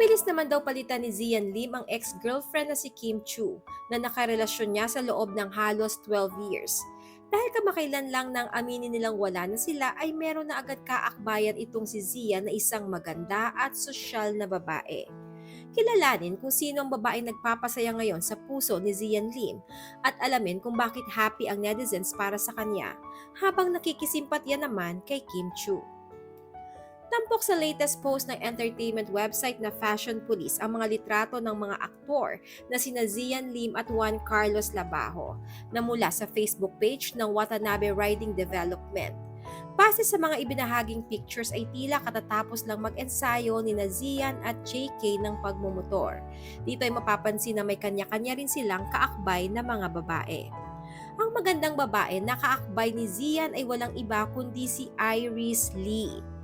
Mabilis naman daw palitan ni Zian Lim ang ex-girlfriend na si Kim Chu na nakarelasyon niya sa loob ng halos 12 years. Dahil kamakailan lang nang aminin nilang wala na sila ay meron na agad kaakbayan itong si Zian na isang maganda at sosyal na babae. Kilalanin kung sino ang babaeng nagpapasaya ngayon sa puso ni Zian Lim at alamin kung bakit happy ang netizens para sa kanya habang nakikisimpatya naman kay Kim Chu. Tampok sa latest post ng entertainment website na Fashion Police ang mga litrato ng mga aktor na sina Zian Lim at Juan Carlos Labajo na mula sa Facebook page ng Watanabe Riding Development. Base sa mga ibinahaging pictures ay tila katatapos lang mag-ensayo ni Zian at JK ng pagmumotor. Dito ay mapapansin na may kanya-kanya rin silang kaakbay na mga babae. Ang magandang babae na kaakbay ni Zian ay walang iba kundi si Iris Lee.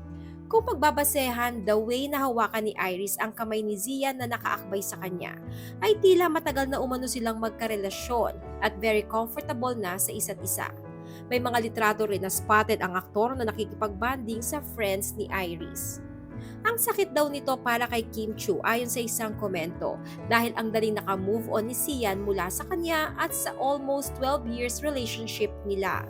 Kung pagbabasehan, the way na hawakan ni Iris ang kamay ni Zian na nakaakbay sa kanya, ay tila matagal na umano silang magkarelasyon at very comfortable na sa isa't isa. May mga litrato rin na spotted ang aktor na nakikipagbanding sa friends ni Iris. Ang sakit daw nito para kay Kim Chu ayon sa isang komento dahil ang daling naka-move on ni Sian mula sa kanya at sa almost 12 years relationship nila.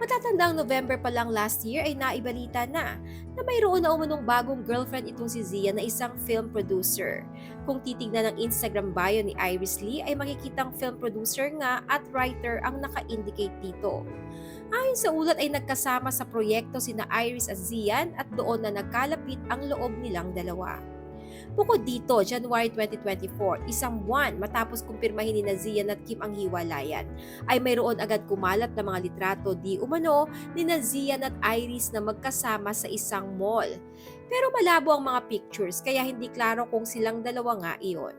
Matatandang November pa lang last year ay naibalita na na mayroon na umunong bagong girlfriend itong si Zia na isang film producer. Kung titignan ang Instagram bio ni Iris Lee ay makikitang film producer nga at writer ang naka-indicate dito. Ayon sa ulat ay nagkasama sa proyekto sina Iris at Zian at doon na nagkalapit ang loob nilang dalawa. Bukod dito, January 2024, isang buwan matapos kumpirmahin ni Zian at Kim ang hiwalayan, ay mayroon agad kumalat na mga litrato di umano ni Zian at Iris na magkasama sa isang mall. Pero malabo ang mga pictures kaya hindi klaro kung silang dalawa nga iyon.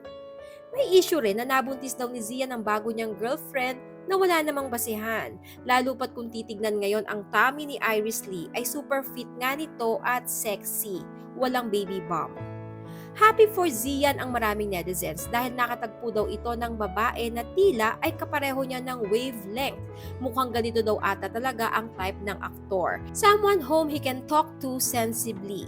May issue rin na nabuntis daw ni Zian ang bago niyang girlfriend na wala namang basehan. Lalo pat kung titignan ngayon ang tummy ni Iris Lee ay super fit nga nito at sexy. Walang baby bump. Happy for Zian ang maraming netizens dahil nakatagpo daw ito ng babae na tila ay kapareho niya ng wavelength. Mukhang ganito daw ata talaga ang type ng aktor. Someone whom he can talk to sensibly.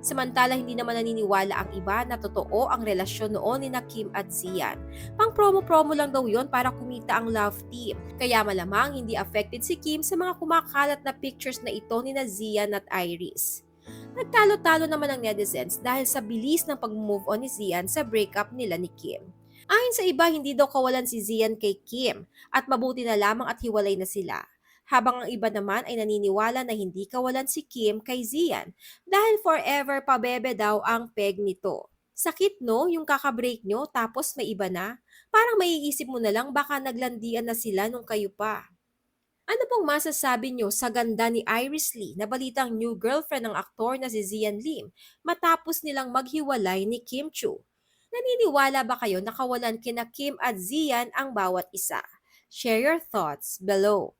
Samantala, hindi naman naniniwala ang iba na totoo ang relasyon noon ni na Kim at Zian. Pang promo-promo lang daw yon para kumita ang love team. Kaya malamang hindi affected si Kim sa mga kumakalat na pictures na ito ni na Zian at Iris. Nagtalo-talo naman ang netizens dahil sa bilis ng pag-move on ni Zian sa breakup nila ni Kim. Ayon sa iba, hindi daw kawalan si Zian kay Kim at mabuti na lamang at hiwalay na sila. Habang ang iba naman ay naniniwala na hindi kawalan si Kim kay Zian dahil forever pabebe daw ang peg nito. Sakit no, yung kakabreak nyo tapos may iba na? Parang maiisip mo na lang baka naglandian na sila nung kayo pa. Ano pong masasabi nyo sa ganda ni Iris Lee na balitang new girlfriend ng aktor na si Zian Lim matapos nilang maghiwalay ni Kim Chu? Naniniwala ba kayo na kawalan kina Kim at Zian ang bawat isa? Share your thoughts below.